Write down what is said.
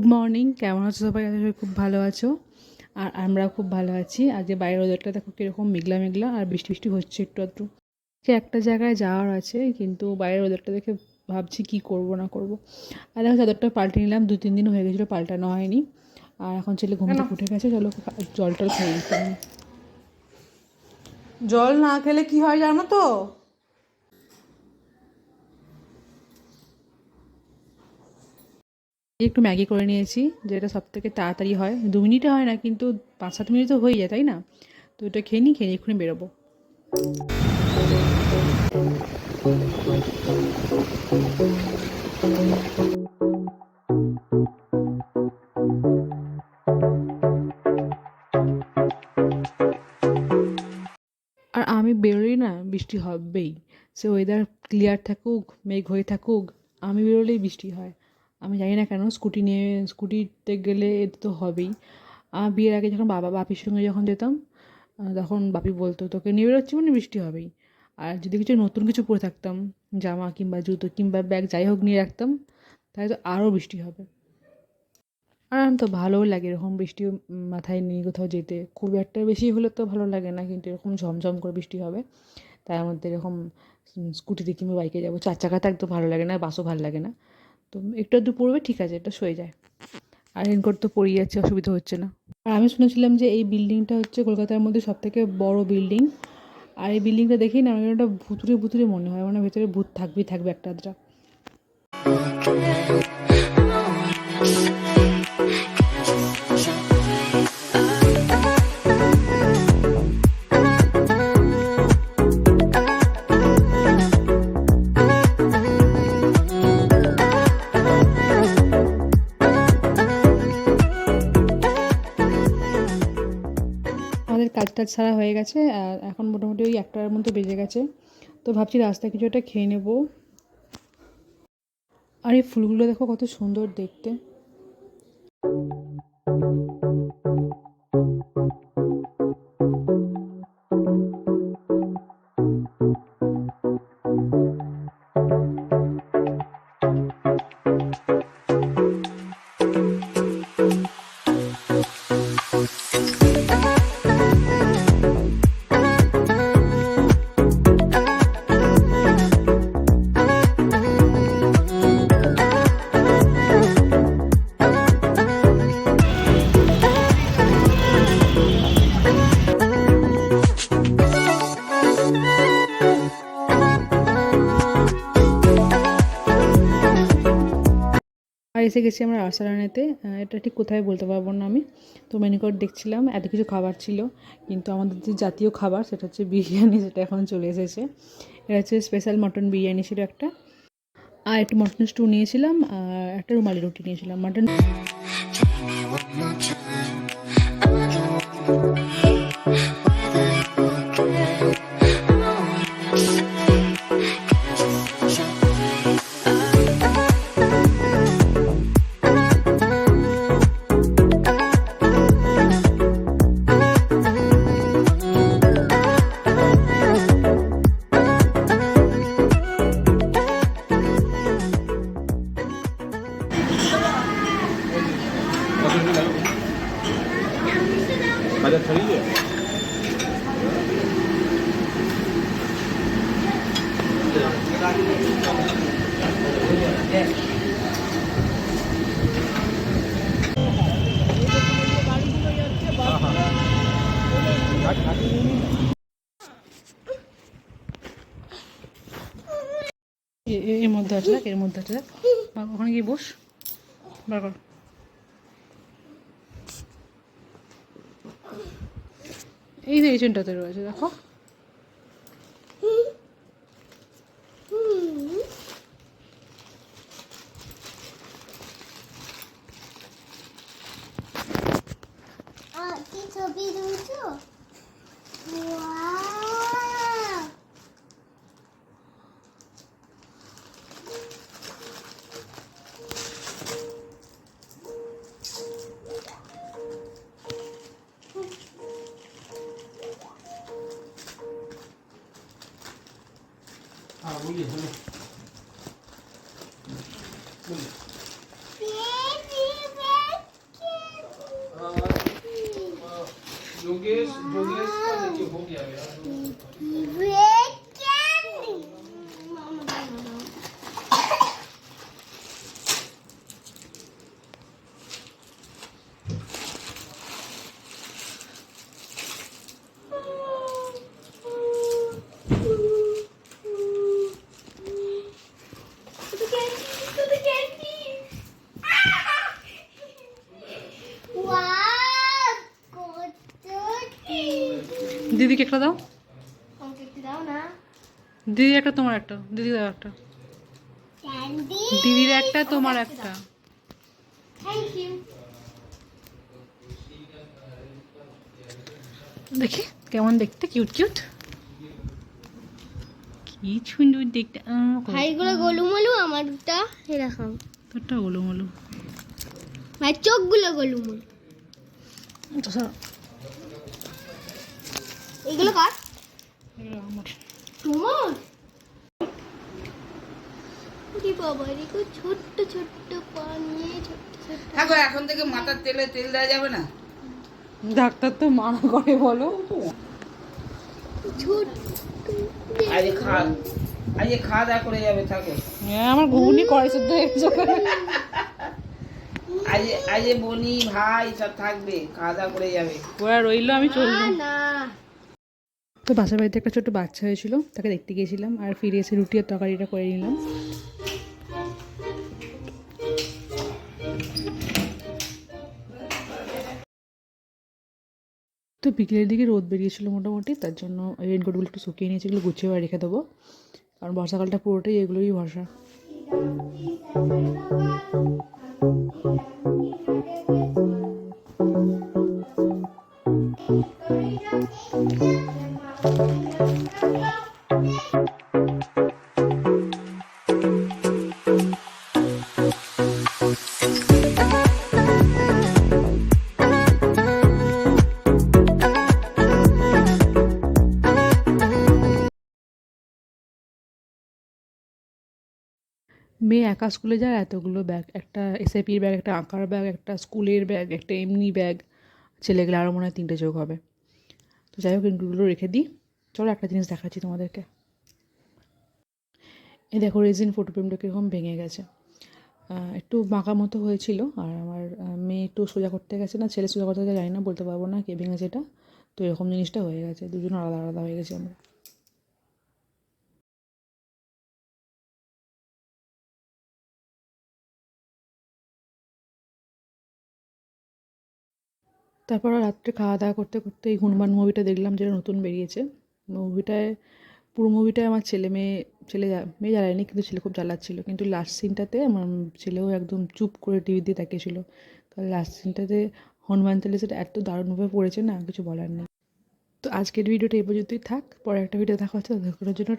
Good morning কেমন আছো সবাই? করি খুব ভালো আছো। আর আমরা খুব ভালো আছি। আজকে বাইরের ওয়েদারটা দেখো কীরকম মেঘলা মেঘলা আর বৃষ্টি বৃষ্টি হচ্ছে একটু একটু সে একটা জায়গায় যাওয়ার আছে, কিন্তু বাইরের ওয়েদারটা দেখে ভাবছি কি করব না করব। আর দেখো চাদরটা পাল্টে নিলাম, দু তিন দিন হয়ে গেছিল পাল্টানো হয়নি। আর এখন ছেলে ঘুম থেকে উঠে গেছে, চলো জল টল খেয়ে নিতে জল না খেলে কি হয় জানো তো? একটু ম্যাগি করে নিয়েছি, যেটা সব থেকে তাড়াতাড়ি হয়। দু মিনিটে হয় না, কিন্তু পাঁচ সাত মিনিট তো হয়ে যায়, তাই না? তো এটা খেয়ে নিই, খেয়ে এক্ষুনি বেরোবো। আর আমি বেরোলেই না, বৃষ্টি হবেই। সে ওয়েদার ক্লিয়ার থাকুক, মেঘ হয়ে থাকুক, আমি বেরোলেই বৃষ্টি হয়। আমি জানি না কেন স্কুটি নিয়ে, স্কুটিতে গেলে এতে তো হবেই। আমার বিয়ের আগে যখন বাবা, বাপির সঙ্গে যখন যেতাম তখন বাপি বলতো, তোকে নিয়ে বেরোচ্ছি মানে বৃষ্টি হবেই। আর যদি কিছু নতুন কিছু পরে থাকতাম, জামা কিংবা জুতো কিংবা ব্যাগ যাই হোক নিয়ে রাখতাম, তাহলে তো আরও বৃষ্টি হবে। আর আমার তো ভালোও লাগে এরকম বৃষ্টি মাথায় নিয়ে কোথাও যেতে। খুব একটা বেশি হলে তো ভালো লাগে না, কিন্তু এরকম ঝমঝম করে বৃষ্টি হবে, তার মধ্যে এরকম স্কুটিতে কিংবা বাইকে যাব। চার চাকাতে একদম ভালো লাগে না, বাসও ভালো লাগে না। তো একটু আধটু পড়বে, ঠিক আছে, এটা সয়ে যায়। আর রেনকোট তো পড়ে যাচ্ছে, অসুবিধা হচ্ছে না। আর আমি শুনেছিলাম যে এই বিল্ডিংটা হচ্ছে কলকাতার মধ্যে সব থেকে বড় বিল্ডিং আর এই বিল্ডিংটা দেখেই না, আমার ভুতুরে ভুতুরে মনে হয় মানে ভেতরে ভূত থাকবেই থাকবে একটা আধটা। আমাদের ছাড়া হয়ে গেছে, আর এখন মোটামুটি ওই একটার মধ্যে বেজে গেছে। তো ভাবছি রাস্তায় কিছু একটা খেয়ে নেব। আর এই ফুলগুলো দেখো কত সুন্দর দেখতে। আর এসে গেছি আমরা আরসালানেতে। এটা ঠিক কোথায় বলতে পারব না আমি। তো মেনু কার্ড দেখছিলাম, এত কিছু খাবার ছিল, কিন্তু আমাদের যে জাতীয় খাবার, সেটা হচ্ছে বিরিয়ানি, যেটা এখন চলে এসেছে। এটা হচ্ছে স্পেশাল মটন বিরিয়ানি ছিল একটা। আর একটু মটন স্টু নিয়েছিলাম, আর একটা রুমালি রুটি নিয়েছিলাম। মটন এর মধ্যে আছে এর মধ্যে আছে ওখানে গিয়ে বস। বার কর এই যে এই চেনটাতে রয়েছে, দেখো। কি ছবি তুলছো ওয়াও হ্যাঁ বলি হলো বেবি বেবি 我觉得西瓜就红比较 দিদিকে একটা দাও। আমাকে একটু দাও না। দিদি একটা তোমার একটা। দিদি দাও একটা। দিদির একটা তোমার একটা। দেখি কেমন দেখতে? কিউট কিউট কি সুন্দর দেখতে। ভাইগুলো গোলুমলু? আমারটা এরকম তোরটা গোলুমলু। ভাই চোখগুলো গোলুমলু। সব এগুলো কার? এগুলো আমার। তোমার? কি বাবা এরকম ছোট্ট ছোট্ট পা ছোট্ট ছোট্ট। থাকো এখন থেকে মাথার তেলে তেল দেওয়া যাবে না? ডাক্তার তো মানা করে বলো। খাওয়া আজ খাওয়া দাওয়া করে যাবে থাকো। হ্যাঁ আমার ঘুগনি শুদ্ধ হয়ে আজ আজ বনি ভাই সব থাকবে খাওয়া দাওয়া করে যাবে। ওরা রইল আমি চললাম। না। তো বাসার বাড়িতে একটা ছোট বাচ্চা হয়েছিল, তাকে দেখতে গিয়েছিলাম আর ফিরে এসে রুটি আর তরকারিটা করে নিলাম। তো বিকেলের দিকে রোদ বেরিয়েছিল মোটামুটি, তার জন্য রেনকোটগুলো একটু শুকিয়ে নিয়েছি, এগুলো গুছিয়ে রেখে দেবো। কারণ বর্ষাকালটা পুরোটাই এগুলোই ভরসা মেয়ে একা স্কুলে যায়, এতগুলো ব্যাগ, একটা এসআইপির ব্যাগ, একটা আঁকার ব্যাগ, একটা স্কুলের ব্যাগ, একটা এমনি ব্যাগ। ছেলে গেলে আরও মনে হয় তিনটে যোগ হবে। তো যাই হোক ইনগুলো রেখে দিই। চলো একটা জিনিস দেখাচ্ছি তোমাদেরকে। এ দেখো রেজিন ফটো ফ্রেমটা কীরকম ভেঙে গেছে। একটু বাঁকা মতো হয়েছিল, আর আমার মেয়ে একটু সোজা করতে গেছে না, ছেলে সোজা করতে জানি না, বলতে পারব না কে ভেঙেছে এটা। তো এরকম জিনিসটা হয়ে গেছে, দুজন আলাদা আলাদা হয়ে গেছে আমরা। তারপর রাত্রে খাওয়া দাওয়া করতে করতে এই হনুমান মুভিটা দেখলাম যেটা নতুন বেরিয়েছে। মুভিটায় পুরো মুভিটায় আমার ছেলে মেয়ে ছেলে মেয়ে জ্বালায়নি, কিন্তু ছেলে খুব জ্বালাচ্ছিল। কিন্তু লাস্ট সিনটাতে আমার ছেলেও একদম চুপ করে টিভি দিয়ে তাকিয়েছিল। কারণ লাস্ট সিনটাতে হনুমান চালিসাটা এত দারুণভাবে পড়েছে না, কিছু বলার নেই। তো আজকের ভিডিওটা এই পর্যন্তই থাক। পরে একটা ভিডিও দেখা হচ্ছে, ততক্ষণের জন্য